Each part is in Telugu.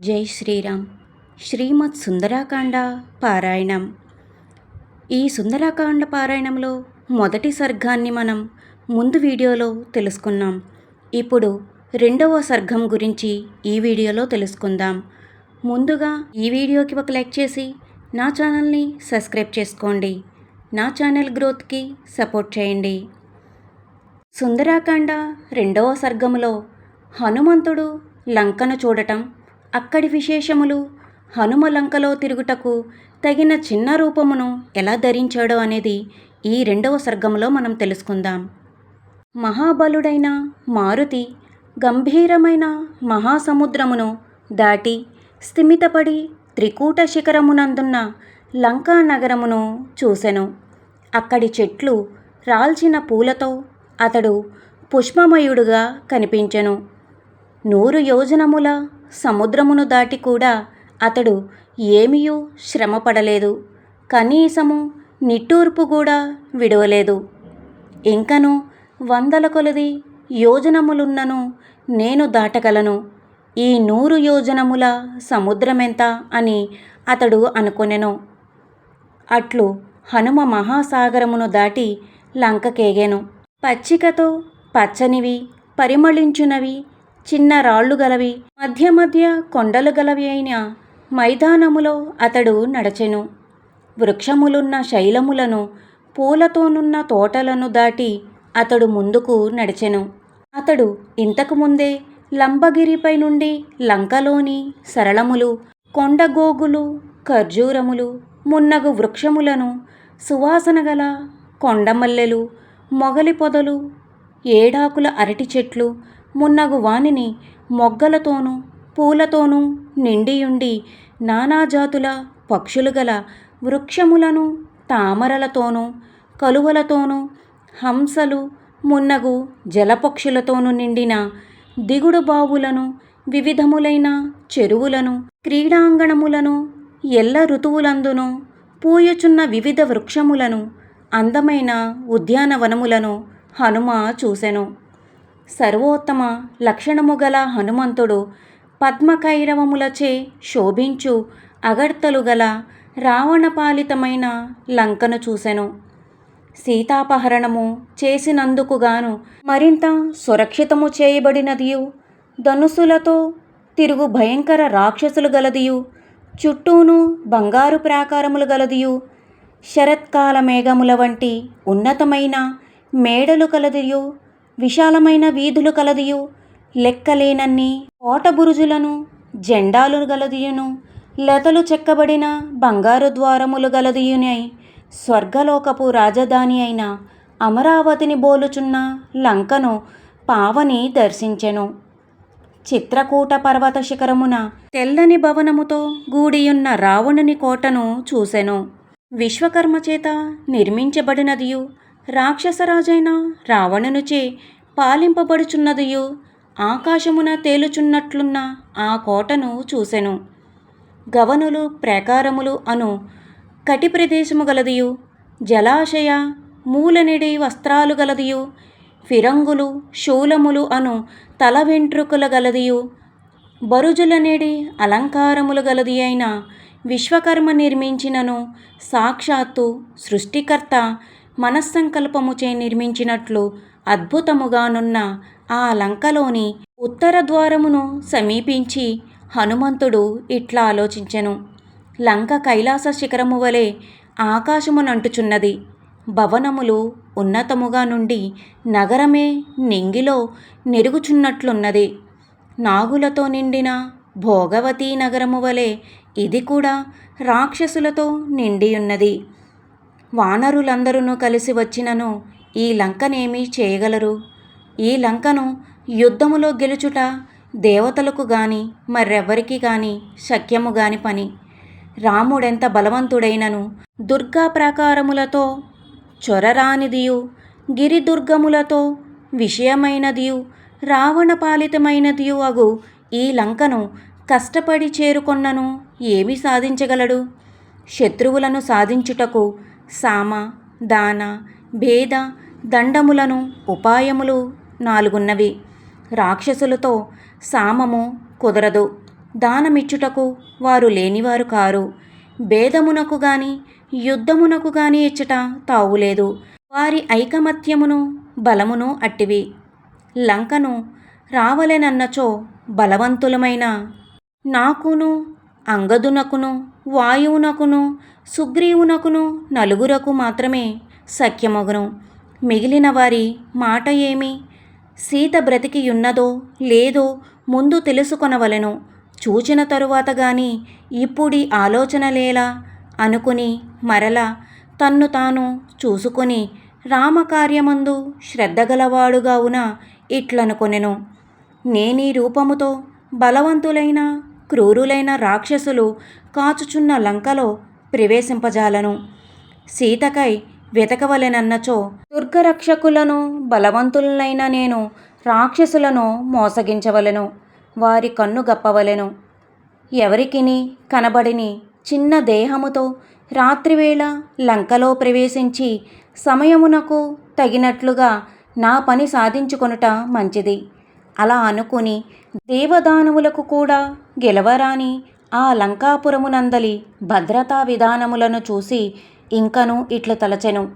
జై శ్రీరామ్. శ్రీమద్ సుందరాకాండ పారాయణం. ఈ సుందరాకాండ పారాయణంలో మొదటి సర్గాన్ని మనం ముందు వీడియోలో తెలుసుకున్నాం. ఇప్పుడు రెండవ సర్గం గురించి ఈ వీడియోలో తెలుసుకుందాం. ముందుగా ఈ వీడియోకి ఒక లైక్ చేసి నా ఛానల్ని సబ్స్క్రైబ్ చేసుకోండి. నా ఛానల్ గ్రోత్కి సపోర్ట్ చేయండి. సుందరాకాండ రెండవ సర్గంలో హనుమంతుడు లంకను చూడటం అక్కడి విశేషములు. హనుమ లంకలో తిరుగుటకు తగిన చిన్న రూపమును ఎలా ధరించాడో అనేది ఈ రెండవ సర్గంలో మనం తెలుసుకుందాం. మహాబలుడైన మారుతి గంభీరమైన మహాసముద్రమును దాటి స్థిమితపడి త్రికూట శిఖరమునందున్న లంకా నగరమును చూసెను. అక్కడి చెట్లు రాల్చిన పూలతో అతడు పుష్పమయుడుగా కనిపించెను. నూరు యోజనముల సముద్రమును దాటి కూడా అతడు ఏమీయూ శ్రమపడలేదు. కనీసము నిట్టూర్పు కూడా విడవలేదు. ఇంకను వందల కొలది యోజనములున్నను నేను దాటగలను. ఈ నూరు యోజనముల సముద్రమెంత అని అతడు అనుకొనెను. అట్లు హనుమ మహాసాగరమును దాటి లంకకేగాను. పచ్చికతో పచ్చనివి పరిమళించునవి చిన్న రాళ్ళు గలవి మధ్య మధ్య కొండలు గలవి అయిన మైదానములో అతడు నడచెను. వృక్షములున్న శైలములను పూలతోనున్న తోటలను దాటి అతడు ముందుకు నడిచెను. అతడు ఇంతకుముందే లంబగిరిపై నుండి లంకలోని సరళములు కొండగోగులు ఖర్జూరములు మున్నగు వృక్షములను సువాసన గల కొండమల్లెలు మొగలి పొదలు ఏడాకుల అరటి చెట్లు మున్నగు వానిని మొగ్గలతోనూ పూలతోనూ నిండియుండి నానాజాతుల పక్షులు గల వృక్షములను తామరలతోనూ కలువలతోనూ హంసలు మున్నగు జలపక్షులతోనూ నిండిన దిగుడు బావులను వివిధములైన చెరువులను క్రీడాంగణములను ఎల్ల ఋతువులందును పూయుచున్న వివిధ వృక్షములను అందమైన ఉద్యానవనములను హనుమ చూసెను. సర్వోత్తమ లక్షణము గల హనుమంతుడు పద్మకైరవములచే శోభించు అగడ్తలు గల రావణపాలితమైన లంకను చూసెను. సీతాపహరణము చేసినందుకుగాను మరింత సురక్షితము చేయబడినదియు. ధనుసులతో తిరుగు భయంకర రాక్షసులు గలదియు. చుట్టూను బంగారు ప్రాకారములు గలదియు. శరత్కాల మేఘముల వంటి ఉన్నతమైన మేడలు కలదియు. విశాలమైన వీధులు కలదియు. లెక్కలేనన్ని కోటబురుజులను జెండాలు గలదియును. లతలు చెక్కబడిన బంగారు ద్వారములు గలదియునై. స్వర్గలోకపు రాజధాని అయిన అమరావతిని బోలుచున్న లంకను పావని దర్శించెను. చిత్రకూట పర్వత శిఖరమున తెల్లని భవనముతో గూడియున్న రావణుని కోటను చూసెను. విశ్వకర్మ చేత నిర్మించబడినదియు. రాక్షసరాజైన రావణునిచే పాలింపబడుచున్నదియు. ఆకాశమున తేలుచున్నట్లున్న ఆ కోటను చూసెను. గవనులు ప్రాకారములు అను కటి ప్రదేశము గలదియు. జలాశయ మూలనిడి వస్త్రాలు గలదియు. ఫిరంగులు శూలములు అను తల వెంట్రుకల గలదియు. బరుజులనేడి అలంకారములు గలది అయిన విశ్వకర్మ నిర్మించినను సాక్షాత్తు సృష్టికర్త మనస్సంకల్పముచే నిర్మించినట్లు అద్భుతముగానున్న ఆ లంకలోని ఉత్తర ద్వారమును సమీపించి హనుమంతుడు ఇట్లా ఆలోచించెను. లంక కైలాస శిఖరము వలె ఆకాశమునంటుచున్నది. భవనములు ఉన్నతముగా నుండి నగరమే నింగిలో నెరుగుచున్నట్లున్నది. నాగులతో నిండిన భోగవతీ నగరము వలె ఇది కూడా రాక్షసులతో నిండియున్నది. వానరులందరూ కలిసి వచ్చినను ఈ లంకనేమీ చేయగలరు? ఈ లంకను యుద్ధములో గెలుచుట దేవతలకు గాని మరెవ్వరికి గాని శక్యము గాని పని. రాముడెంత బలవంతుడైనను దుర్గా ప్రాకారములతో చొరరానిదియు గిరిదుర్గములతో విషయమైనదియు రావణపాలితమైనదియు అగు ఈ లంకను కష్టపడి చేరుకొన్నను ఏమి సాధించగలడు? శత్రువులను సాధించుటకు సామ దాన భేద దండములను ఉపాయములు నాలుగున్నవి. రాక్షసులతో సామము కుదరదు. దానమిచ్చుటకు వారు లేనివారు కారు. భేదమునకు గాని యుద్ధమునకు గాని ఇచ్చట తావులేదు వారి ఐకమత్యమును బలమును అట్టివి. లంకను రావలెనన్నచో బలవంతులమైన నాకును అంగదునకును వాయువునకును సుగ్రీవునకును నలుగురకు మాత్రమే సఖ్యమగును. మిగిలిన వారి మాట ఏమి? సీత బ్రతికియున్నదో లేదో ముందు తెలుసుకొనవలెను. చూచిన తరువాత గాని ఇప్పుడి ఆలోచనలేలా అనుకుని మరల తన్ను తాను చూసుకొని రామకార్యమందు శ్రద్ధగలవాడుగావున ఇట్లనుకొనెను. నేనీ రూపముతో బలవంతులైన క్రూరులైన రాక్షసులు కాచుచున్న లంకలో ప్రవేశింపజాలను. సీతకై వెతకవలెనన్నచో దుర్గరక్షకులను బలవంతులనైన నేను రాక్షసులను మోసగించవలెను వారి కన్ను గప్పవలెను. ఎవరికిని కనబడిని చిన్న దేహముతో రాత్రివేళ లంకలో ప్రవేశించి సమయమునకు తగినట్లుగా నా పని సాధించుకొనుట మంచిది. అలా అనుకుని దేవదానవులకు కూడా గెలవరాని ఆ లంకాపురమునందలి భద్రతా విధానములను చూసి ఇంకను ఇట్లు తలచెను.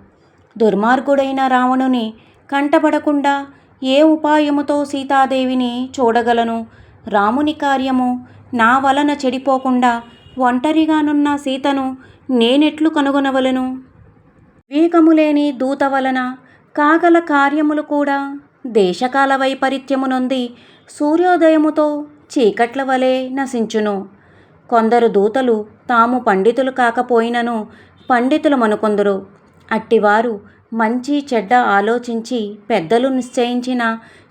దుర్మార్గుడైన రావణుని కంటపడకుండా ఏ ఉపాయముతో సీతాదేవిని చూడగలను? రాముని కార్యము నా వలన చెడిపోకుండా ఒంటరిగానున్న సీతను నేనెట్లు కనుగొనవలను? వివేకము లేని దూత వలన కాగల కార్యములు కూడా దేశకాల వైపరీత్యమునొంది సూర్యోదయముతో చీకట్ల వలె నశించును. కొందరు దూతలు తాము పండితులు కాకపోయినను పండితులమనుకొందురు అట్టివారు మంచి చెడ్డ ఆలోచించి పెద్దలు నిశ్చయించిన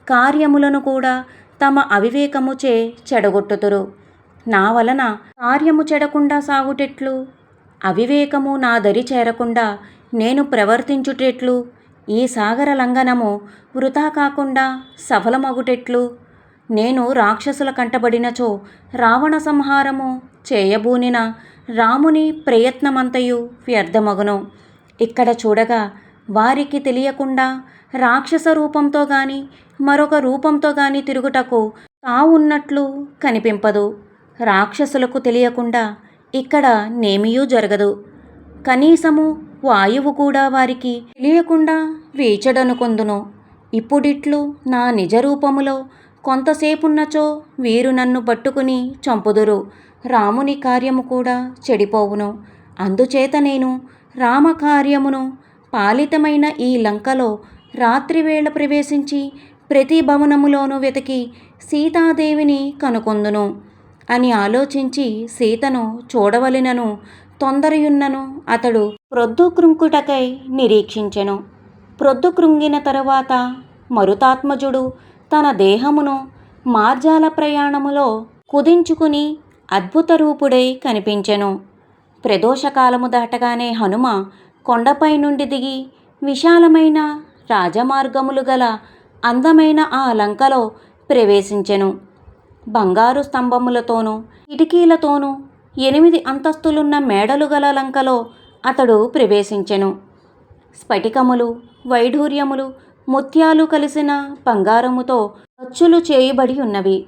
కార్యములను కూడా తమ అవివేకముచే చెడగొట్టుతురు. నా వలన కార్యము చెడకుండా సాగుటెట్లు అవివేకము నా దరి చేరకుండా నేను ప్రవర్తించుటెట్లు ఈ సాగర లంఘనము వృథా కాకుండా సఫలమగుటెట్లు. నేను రాక్షసుల కంటబడినచో రావణ సంహారము చేయబూనిన రాముని ప్రయత్నమంతయు వ్యర్థమగును. ఇక్కడ చూడగా వారికి తెలియకుండా రాక్షస రూపంతో గాని మరొక రూపంతో గాని తిరుగుటకు తావున్నట్లు కనిపింపదు. రాక్షసులకు తెలియకుండా ఇక్కడ నేమియూ జరగదు. కనీసము వాయువు కూడా వారికి తెలియకుండా వీచడనుకొందును. ఇప్పుడిట్లు నా నిజ రూపములో కొంతసేపున్నచో వీరు నన్ను పట్టుకుని చంపుదురు. రాముని కార్యము కూడా చెడిపోవును. అందుచేత నేను రామకార్యమును పాలితమైన ఈ లంకలో రాత్రివేళ ప్రవేశించి ప్రతి భవనములోనూ వెతికి సీతాదేవిని కనుకొందును అని ఆలోచించి సీతను చూడవలెనను తొందరయున్నను అతడు ప్రొద్దుకృంకుటకై నిరీక్షించెను. ప్రొద్దుకృంగిన తరువాత మరుతాత్మజుడు తన దేహమును మార్జాల ప్రయాణములో కుదించుకుని అద్భుత రూపుడై కనిపించెను. ప్రదోషకాలము దాటగానే హనుమ కొండపై నుండి దిగి విశాలమైన రాజమార్గములు గల అందమైన ఆ లంకలో ప్రవేశించెను. బంగారు స్తంభములతోనూ కిటికీలతోనూ ఎనిమిది అంతస్తులున్న మేడలు గల లంకలో అతడు ప్రవేశించెను. స్ఫటికములు వైఢూర్యములు ముత్యాలు కలిసిన బంగారముతో గచ్చులు చేయబడి ఉన్నవి.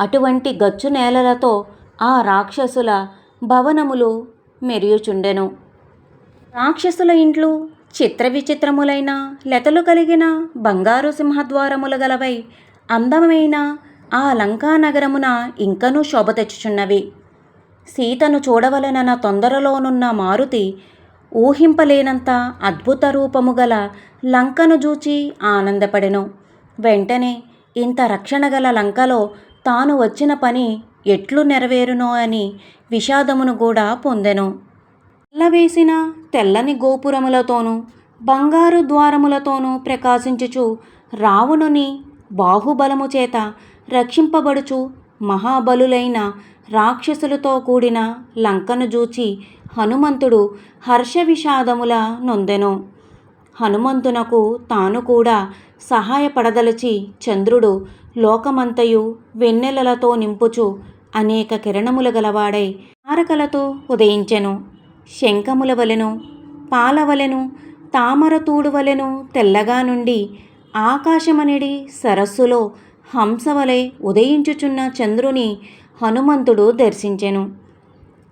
అటువంటి గచ్చు నేలలతో ఆ రాక్షసుల భవనములు మెరియుచుండెను. రాక్షసుల ఇండ్లు చిత్ర విచిత్రములైన లతలు కలిగిన బంగారు సింహద్వారములు గలవై అందమైన ఆ లంకా నగరమున ఇంకనూ శోభ తెచ్చుచున్నవి. సీతను చూడవలనన్న తొందరలోనున్న మారుతి ఊహింపలేనంత అద్భుత రూపము గల లంకను చూచి ఆనందపడెను. వెంటనే ఇంత రక్షణ గల లంకలో తాను వచ్చిన పని ఎట్లు నెరవేరునో అని విషాదమును కూడా పొందెను. తెల్లవేసిన తెల్లని గోపురములతోనూ బంగారు ద్వారములతోనూ ప్రకాశించుచు రావణుని బాహుబలము చేత రక్షింపబడుచు మహాబలులైన రాక్షసులతో కూడిన లంకను జూచి హనుమంతుడు హర్ష విషాదముల నొందెను. హనుమంతునకు తాను కూడా సహాయపడదలచి చంద్రుడు లోకమంతయు వెన్నెలలతో నింపుచు అనేక కిరణములు గలవాడై తారకలతో ఉదయించెను. శంఖముల వలెను పాలవలెను తామర తూడువలెను తెల్లగా నుండి ఆకాశమనిడి సరస్సులో హంసవలె ఉదయించుచున్న చంద్రుని హనుమంతుడు దర్శించెను.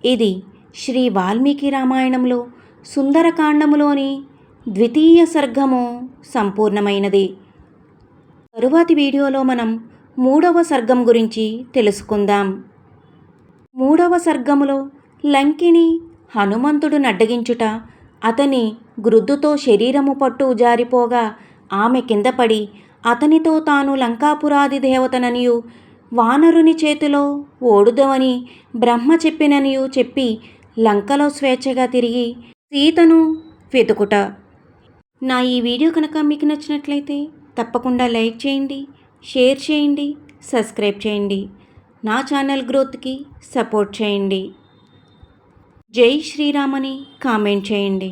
ఇది శ్రీ వాల్మీకి రామాయణంలో సుందరకాండములోని ద్వితీయ సర్గము సంపూర్ణమైనది. తరువాతి వీడియోలో మనం మూడవ సర్గం గురించి తెలుసుకుందాం. మూడవ సర్గములో లంకిని హనుమంతుడు నడ్డగించుట అతని గ్రుద్దుతో శరీరము పట్టు జారిపోగా ఆమె కింద పడి అతనితో తాను లంకాపురాది దేవతననియు వానరుని చేతిలో ఓడుదవని బ్రహ్మ చెప్పిననియు చెప్పి లంకలో స్వేచ్ఛగా తిరిగి సీతను వెతుకుట. నా ఈ వీడియో కనుక మీకు నచ్చినట్లయితే తప్పకుండా లైక్ చేయండి షేర్ చేయండి సబ్స్క్రైబ్ చేయండి. నా ఛానల్ గ్రోత్కి సపోర్ట్ చేయండి. జై శ్రీరామని కామెంట్ చేయండి.